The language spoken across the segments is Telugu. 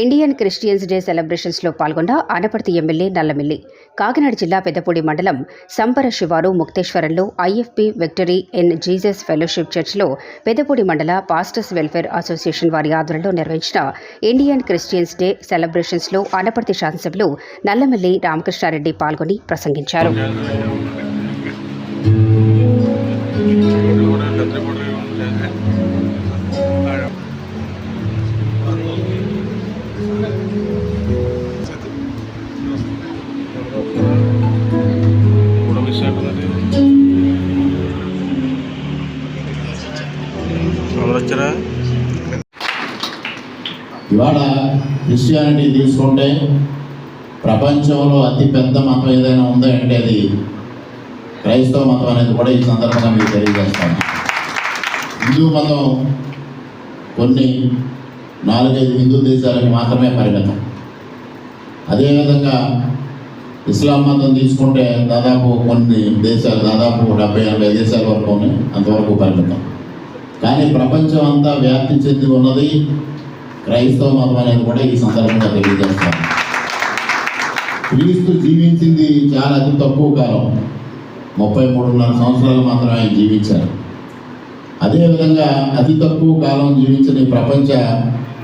ఇండియన్ క్రిస్టియన్స్ డే సెలబ్రేషన్స్లో పాల్గొన్న ఆనపర్తి ఎమ్మెల్యే నల్లమిల్లి. కాకినాడ జిల్లా పెద్దపూడి మండలం సంపర శివారు ముక్తేశ్వరంలో IFP victory in Jesus fellowship చర్చ్లో పెద్దపూడి మండల పాస్టర్స్ వెల్ఫేర్ అసోసియేషన్ వారి ఆధ్వర్యంలో నిర్వహించిన ఇండియన్ క్రిస్టియన్స్ డే సెలబ్రేషన్స్లో ఆనపర్తి శాసనసభ్యులు నల్లమిల్లి రామకృష్ణారెడ్డి పాల్గొని ప్రసంగించారు. అందరు వచ్చారా ఇవాళ క్రిస్టియానిటీ తీసుకుంటే ప్రపంచంలో అతి పెద్ద మతం ఏదైనా ఉందా అంటే అది క్రైస్తవ మతం అనేది కూడా ఈ సందర్భంగా మీకు తెలియజేస్తాను. హిందూ మతం కొన్ని నాలుగైదు హిందూ దేశాలకు మాత్రమే పరిమితం. అదేవిధంగా ఇస్లాం మతం తీసుకుంటే దాదాపు కొన్ని దేశాలు దాదాపు డెబ్బై ఎనభై దేశాల వరకు ఉన్నాయి. అంతవరకు పరిమితం. కానీ ప్రపంచం అంతా వ్యాప్తి చెంది ఉన్నది క్రైస్తవ మతం అనేది కూడా ఈ సందర్భంగా తెలియజేస్తాం క్రీస్తు జీవించింది చాలా అతి తక్కువ కాలం. ముప్పై మూడున్నర సంవత్సరాలు మాత్రమే ఆయన జీవించారు. అదేవిధంగా అతి తక్కువ కాలం జీవించిన ఈ ప్రపంచ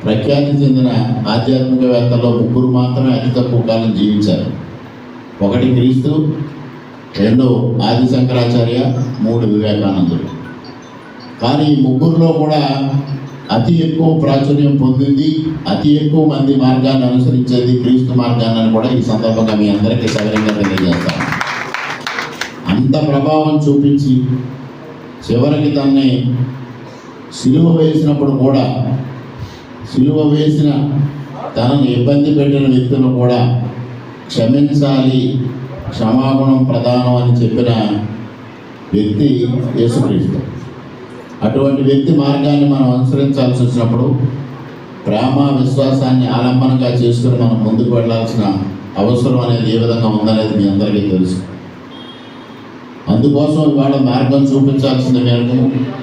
ప్రఖ్యాతి చెందిన ఆధ్యాత్మికవేత్తల్లో ముగ్గురు మాత్రమే అతి తక్కువ కాలం జీవించారు. ఒకటి క్రీస్తు రెండు ఆది శంకరాచార్య మూడు వివేకానందుడు. కానీ ఈ ముగ్గురులో కూడా అతి ఎక్కువ ప్రాచుర్యం పొందింది అతి ఎక్కువ మంది మార్గాన్ని అనుసరించేది క్రీస్తు మార్గాన్ని కూడా ఈ సందర్భంగా మీ అందరికీ సవరంగా తెలియజేస్తాను. అంత ప్రభావం చూపించి చివరికి తన్ని సిలువ వేసినప్పుడు కూడా సిలువ వేసిన తనను ఇబ్బంది పెట్టిన వ్యక్తులను కూడా క్షమించాలి క్షమాగుణం ప్రధానం అని చెప్పిన వ్యక్తి యేసుక్రీస్తు. అటువంటి వ్యక్తి మార్గాన్ని మనం అనుసరించాల్సి వచ్చినప్పుడు ప్రేమ విశ్వాసాన్ని ఆలంబనంగా చేసుకుని మనం ముందుకు వెళ్ళాల్సిన అవసరం అనేది ఏ విధంగా ఉందనేది మీ అందరికీ తెలుసు. అందుకోసం ఇవాళ మార్గం చూపించాల్సింది మేము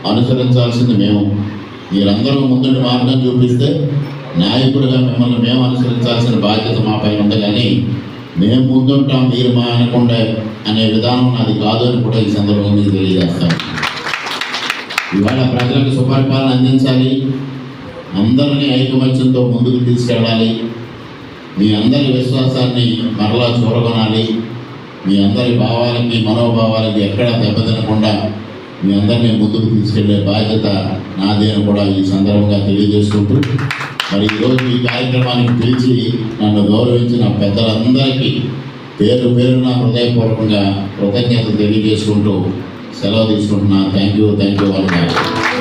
అనుసరించాల్సింది మేము. మీరందరూ ముందుండి మార్గం చూపిస్తే నాయకుడిగా మిమ్మల్ని మేము అనుసరించాల్సిన బాధ్యత మా పైన ఉంది. కానీ మేము ముందుంటాం మీరు మా అనకుండా అనే విధానం నాది కాదు అని కూడా ఈ సందర్భంగా మీకు తెలియజేస్తాను. ఇవాళ ప్రజలకు సుపరిపాలన అందించాలి. అందరినీ ఐకమత్యంతో ముందుకు తీసుకెళ్ళాలి. మీ అందరి విశ్వాసాన్ని మరలా చూరగొనాలి. మీ అందరి భావాలకి మనోభావాలకి ఎక్కడా దెబ్బతినకుండా మీ అందరినీ ముందుకు తీసుకెళ్ళే బాధ్యత నాదే అని కూడా ఈ సందర్భంగా తెలియజేసుకుంటూ మరి ఈరోజు ఈ కార్యక్రమానికి పిలిచి నన్ను గౌరవించిన పెద్దలందరికీ పేరు పేరున హృదయపూర్వకంగా కృతజ్ఞతలు తెలియజేసుకుంటూ సెలవు తీసుకుంటున్నా. థ్యాంక్ యూ థ్యాంక్ యూ వాళ్ళు